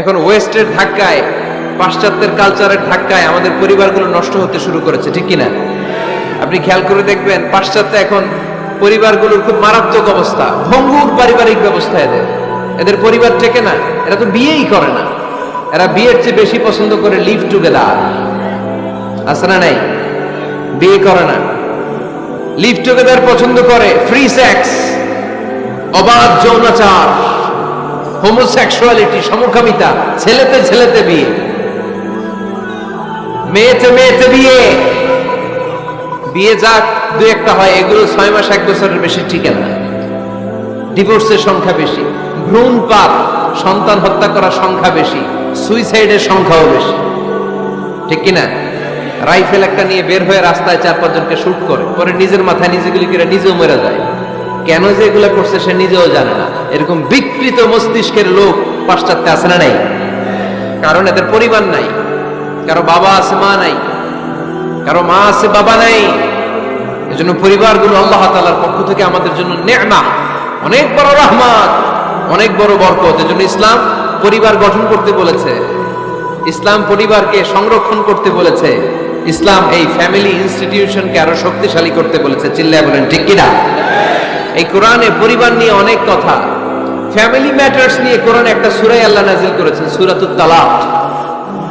এখন ওয়েস্টের ধাক্কায়, পাশ্চাত্যের কালচারের ধাক্কায় আমাদের পরিবারগুলো নষ্ট হতে শুরু করেছে, ঠিক কিনা? আপনি খেয়াল করে দেখবেন, পাশ্চাত্যে এখন পরিবারগুলোর খুব মারাত্মক অবস্থা, ভঙ্গুর পারিবারিক ব্যবস্থা এদের। এদের পরিবার টেকে না, এরা তো বিয়েই করে না। এরা বিয়ের চেয়ে বেশি পছন্দ করে লিভ টুগেদার আছে না নাই? বিয়ে করে না। লিভ টুগেদার পছন্দ করে ফ্রি সেক্স অবাধ যৌনাচার। হোমোসেক্সুয়ালিটি সমকামিতা, ছেলেতে ছেলেতে বিয়ে। মেয়েতে মেয়েতে বিয়ে। বিয়ে যাক দু একটা হয়, এগুলো ছয় মাস, এক বছরের বেশি টিকে না। ডিভোর্সের সংখ্যা বেশি। ভ্রূণ পাপ, সন্তান হত্যা করার সংখ্যা বেশি। সুইসাইডের সংখ্যাও বেশি। ঠিক কিনা? রাইফেল একটা নিয়ে বের হয়ে রাস্তায় চার পাঁচজনকে শ্যুট করে। পরে নিজের মাথায় নিজেগুলি করে নিজেও মেরে যায়। কেন যে এগুলো করছে সে নিজেও জানে না। এরকম বিকৃত মস্তিষ্কের লোক পাশ্চাত্যে আছে না নাই? কারণ এদের পরিবার নাই, কারও বাবা আছে, মা নাই, কারও মা আছে, বাবা নাই। এজন্য পরিবারগুলো আল্লাহ তাআলার পক্ষ থেকে আমাদের জন্য নেমা অনেক বড় রহমত, অনেক বড় বরকত। এজন্য ইসলাম পরিবার গঠন করতে বলেছে, ইসলাম পরিবারকে সংরক্ষণ করতে বলেছে, ইসলাম এই ফ্যামিলি ইনস্টিটিউশনকে আরও শক্তিশালী করতে বলেছে। চিল্লায় বলেন, ঠিক কিনা? এই কোরআনে পরিবার নিয়ে অনেক কথা। ফ্যামিলি ম্যাটার্স নিয়ে কোরআনে একটা সুরাই আল্লাহ নাজিল করেছেন, সুরাতুত তালাক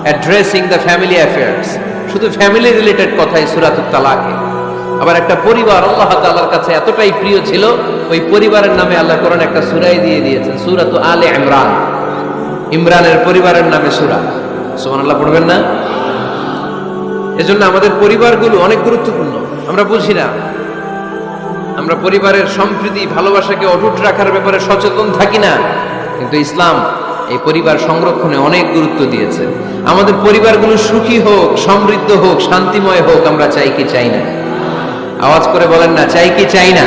অ্যাড্রেসিং দ্য ফ্যামিলি অ্যাফেয়ার্স শুধু ফ্যামিলি রিলেটেড কথাই সুরাতুত তালাকে। আবার একটা পরিবার, আল্লাহ তাআলার কাছে এতটাই প্রিয় ছিল, ওই পরিবারের নামে আল্লাহ কোরআন একটা সুরাই দিয়ে দিয়েছেন, সুরাত আলে ইমরান। ইমরানের পরিবারের নামে সুরা। আল্লাহ পড়বেন না? এজন্য আমাদের পরিবারগুলো অনেক গুরুত্বপূর্ণ। আমরা বুঝি না। আমরা পরিবারের সম্প্রীতি, ভালোবাসাকে অটুট রাখার ব্যাপারে সচেতন থাকি না। কিন্তু ইসলাম এই পরিবার সংরক্ষণে অনেক গুরুত্ব দিয়েছে। আমাদের পরিবারগুলো সুখী হোক, সমৃদ্ধ হোক, শান্তিময় হোক, আমরা চাই কি চাই না। আওয়াজ করে বলেন না, চাই কি চাই না?